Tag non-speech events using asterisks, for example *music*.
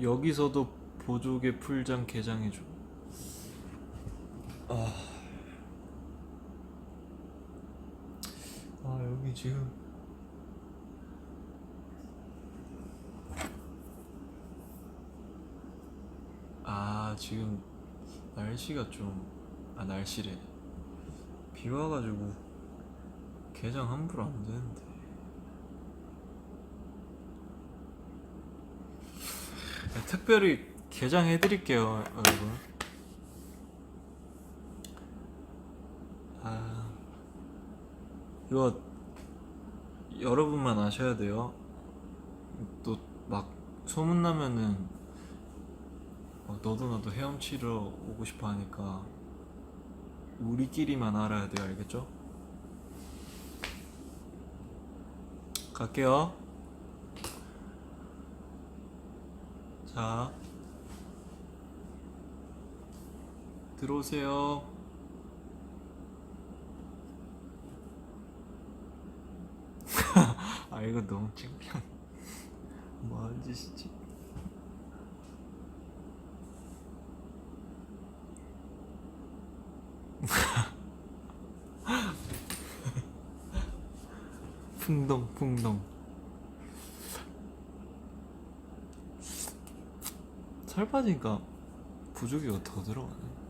여기서도 보조개 풀장 개장해줘. 아, 아 여기 지금. 아 지금 날씨가 좀 아 날씨래. 비 와가지고 개장 함부로 안 되는데 특별히 개장해드릴게요 여러분. 아 이거 여러분만 아셔야 돼요. 또 막 소문나면은 막 너도 나도 헤엄치러 오고 싶어 하니까 우리끼리만 알아야 돼요 알겠죠? 갈게요 자 들어오세요. *laughs* 아 이거 너무 창피한 *laughs* 뭐하는 짓이지? *laughs* 풍덩 풍덩 살 빠지니까 부족이 가 더 들어가네